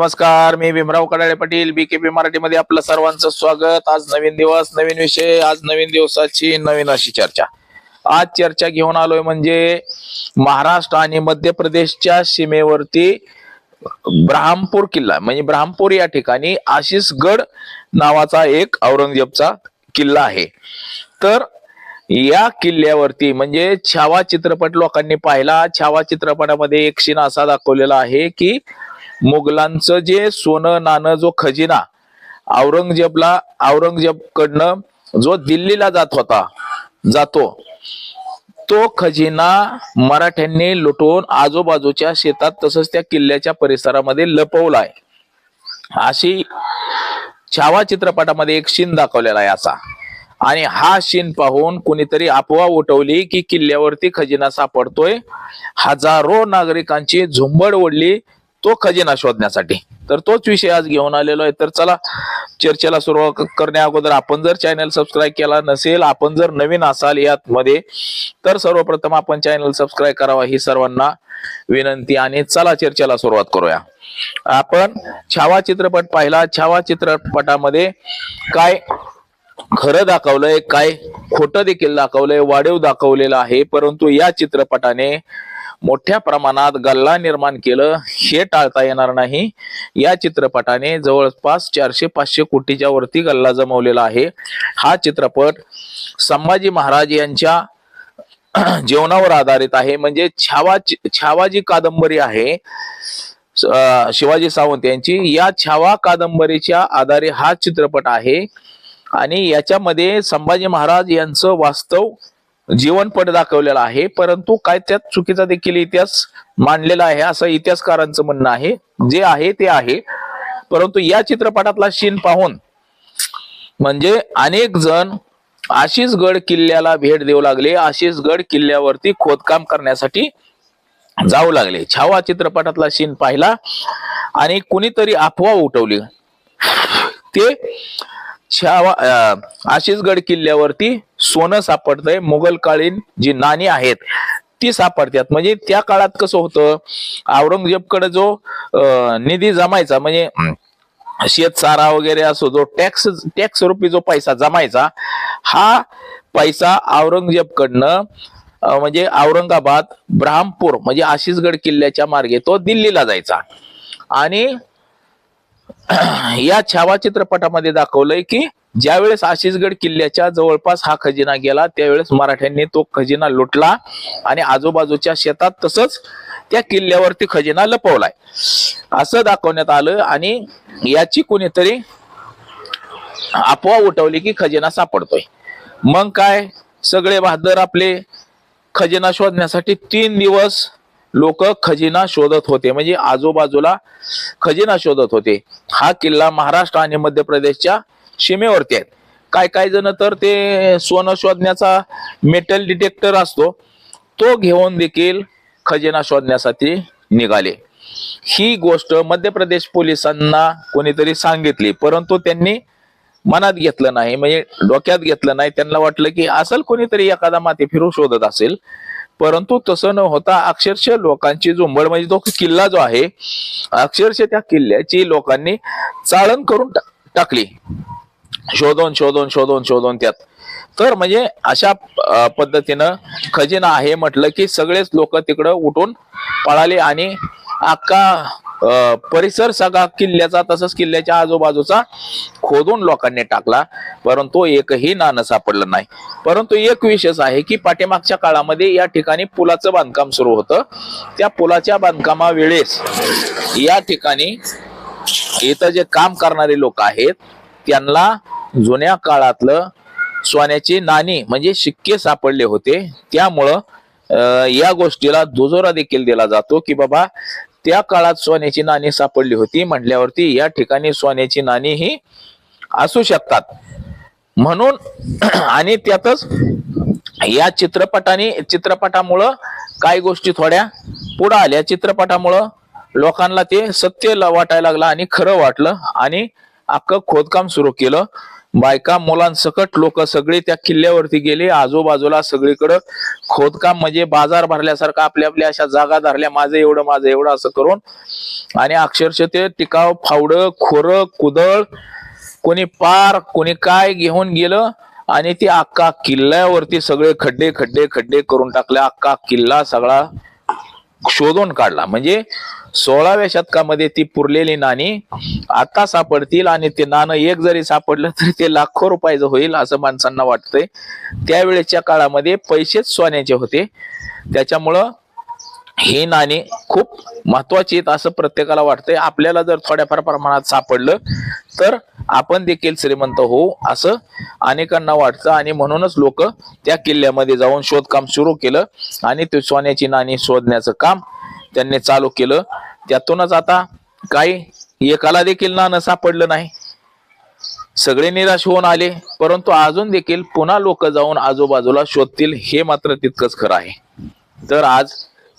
नमस्कार मी भीमराव कडाळे पाटील बीकेपी मराठीमध्ये आपलं सर्वांचं स्वागत. आज नवीन दिवस नवीन विषय आज नवीन दिवसाची नवीन अशी चर्चा. आज चर्चा घेऊन आलोय म्हणजे महाराष्ट्र आणि मध्य प्रदेशच्या सीमेवरती ब्राह्मपूर किल्ला. म्हणजे ब्राह्मपूर या ठिकाणी आशिषगड नावाचा एक औरंगजेबचा किल्ला आहे. तर या किल्ल्यावरती म्हणजे छावा चित्रपट लोकांनी पाहिला. छावा चित्रपटामध्ये एक सीन असा दाखवलेला आहे की मुघलांचं जे सोनं नाणं जो खजिना औरंगजेबला औरंगजेबकडनं जो दिल्लीला जात होता जातो तो खजिना मराठ्यांनी लुटून आजूबाजूच्या शेतात तसंच त्या किल्ल्याच्या परिसरामध्ये लपवलाय. अशी छावा चित्रपटामध्ये एक सीन दाखवलेला आहे असा. आणि हा सीन पाहून कुणीतरी अफवा उठवली की किल्ल्यावरती खजिना सापडतोय. हजारो नागरिकांची झुंबड ओढली. तो खजिना शोधण्यासाठी. तर तोच विषय आज घेऊन आलेलो आहे. तर चला चर्चेला सुरुवात करण्या अगोदर आपण जर चॅनल सबस्क्राईब केला नसेल आपण जर नवीन असाल यात मध्ये तर सर्वप्रथम आपण चॅनल सबस्क्राईब करावा ही सर्वांना विनंती आणि चला चर्चेला सुरुवात करूया. आपण छावा चित्रपट पाहिला. छावा चित्रपटामध्ये काय खरं दाखवलंय काय खोटं देखील दाखवलंय वाढीव दाखवलेलं आहे. परंतु या चित्रपटाने मोठ्या प्रमाणात गल्ला निर्माण केलं हे टाळता येणार नाही. या चित्रपटाने जवळपास चारशे पाचशे कोटीच्या वरती गल्ला जमवलेला आहे. हा चित्रपट संभाजी महाराज यांच्या जीवनावर आधारित आहे. म्हणजे छावा छावा जी कादंबरी आहे शिवाजी सावंत यांची. या छावा कादंबरीच्या आधारे हा चित्रपट आहे. आणि याच्यामध्ये संभाजी महाराज यांचं वास्तव जीवनपट दाखवलेला आहे परंतु काय त्यात चुकीचा देखील इतिहास मांडलेला आहे असं इतिहासकारांचं म्हणणं आहे. जे आहे ते आहे. परंतु या चित्रपटातला शीन पाहून म्हणजे अनेक जण आशिषगड किल्ल्याला भेट देऊ लागले. आशिषगड किल्ल्यावरती खोदकाम करण्यासाठी जाऊ लागले. छावा चित्रपटातला सीन पाहिला आणि कुणीतरी अफवा उठवली. ते छावा आशिषगड किल्ल्यावरती सोनं सापडतंय मुघलकालीन जी नाणी आहेत ती सापडतात. म्हणजे त्या काळात कसं होतं औरंगजेबकडे जो निधी जमायचा म्हणजे शेतसारा वगैरे असो जो टॅक्स टॅक्स रुपी जो पैसा जमायचा हा पैसा औरंगजेबकडनं म्हणजे औरंगाबाद ब्राह्मपूर म्हणजे आशिषगड किल्ल्याच्या मार्गे तो दिल्लीला जायचा. आणि या छावा चित्रपटामध्ये दाखवलंय की ज्यावेळेस आशिषगड किल्ल्याच्या जवळपास हा खजिना गेला त्यावेळेस मराठ्यांनी तो खजिना लुटला आणि आजूबाजूच्या शेतात तसंच त्या किल्ल्यावरती खजिना लपवलाय. असं दाखवण्यात आलं आणि याची कोणीतरी अफवा उठवली की खजिना सापडतोय. मग काय? सगळे बहादर आपले खजिना शोधण्यासाठी तीन दिवस लोक खजिना शोधत होते. म्हणजे आजूबाजूला खजिना शोधत होते. हा किल्ला महाराष्ट्र आणि मध्य प्रदेशच्या सीमेवरती आहेत काय काय जण तर ते सोनं शोधण्याचा मेटल डिटेक्टर असतो. तो घेऊन देखील खजिना शोधण्यासाठी निघाले. ही गोष्ट मध्य प्रदेश पोलिसांना कोणीतरी सांगितली. परंतु त्यांनी मनात घेतलं नाही. म्हणजे डोक्यात घेतलं नाही. त्यांना वाटलं की असल कोणीतरी एखादा माती फिरू शोधत असेल. परंतु तसं न होता अक्षरशः लोकांची झुंबड म्हणजे तो किल्ला जो आहे अक्षरशः त्या किल्ल्याची लोकांनी चाळण करून टाकली. शोधून शोधून शोधून शोधून त्यात. तर म्हणजे अशा पद्धतीनं खजिना आहे म्हटलं की सगळेच लोक तिकडं उठून पळाले आणि अख्खा परिसर सगळा किल्ल्याचा तसंच किल्ल्याच्या आजूबाजूचा खोदून लोकांनी टाकला परंतु एकही नाणं सापडलं नाही. परंतु एक विशेष आहे की पाठीमागच्या काळामध्ये या ठिकाणी पुलाचं बांधकाम सुरू होतं. त्या पुलाच्या बांधकामावेळेस या ठिकाणी इथं जे काम करणारे लोक आहेत त्यांना जुन्या काळातलं सोन्याची नाणी म्हणजे शिक्के सापडले होते. त्यामुळं या गोष्टीला दुजोरा देखील दिला जातो की बाबा त्या काळात सोन्याची नाणी सापडली होती. म्हटल्यावरती या ठिकाणी सोन्याची नाणी ही असू शकतात. म्हणून आणि त्यातच या चित्रपटाने चित्रपटामुळं काही गोष्टी थोड्या पुढे आल्या. चित्रपटामुळं लोकांना ते सत्य ल- वाटायला लागलं आणि खरं वाटलं आणि अख्खं खोदकाम सुरू केलं. बायका मुलांसकट लोक सगळे त्या किल्ल्यावरती गेले. आजूबाजूला सगळीकडं खोदकाम म्हणजे बाजार भरल्यासारखं आपल्या आपल्या अशा जागा धरल्या. माझं एवढं माझं एवढं असं करून. आणि अक्षरशः ते टिकाव फावडं खोरं कुदळ कोणी पार कोणी काय घेऊन गेलं आणि ते अख्खा किल्ल्यावरती सगळे खड्डे खड्डे खड्डे करून टाकले. अख्खा किल्ला सगळा शोधून काढला. म्हणजे सोळाव्या शतकामध्ये ती पुरलेली नाणी आता सापडतील आणि ते नाणं एक जरी सापडलं तरी ते लाखो रुपयाचं होईल असं माणसांना वाटतंय. त्यावेळेच्या काळामध्ये पैसेच सोन्याचे होते. त्याच्यामुळं ही नाणी खूप महत्त्वाचे आहेत असं प्रत्येकाला वाटतंय. आपल्याला जर थोड्याफार प्रमाणात सापडलं तर आपण देखील श्रीमंत होऊ असं अनेकांना वाटतं. आणि म्हणूनच लोक त्या किल्ल्यामध्ये जाऊन शोधकाम सुरू केलं आणि ते सोन्याची नाणी शोधण्याचं काम त्यांनी चालू केलं. त्यातूनच आता काही एकाला देखील नाणं सापडलं नाही. सगळे निराश होऊन आले परंतु अजून देखील पुन्हा लोक जाऊन आजूबाजूला शोधतील हे मात्र तितकंच खरं आहे. तर आज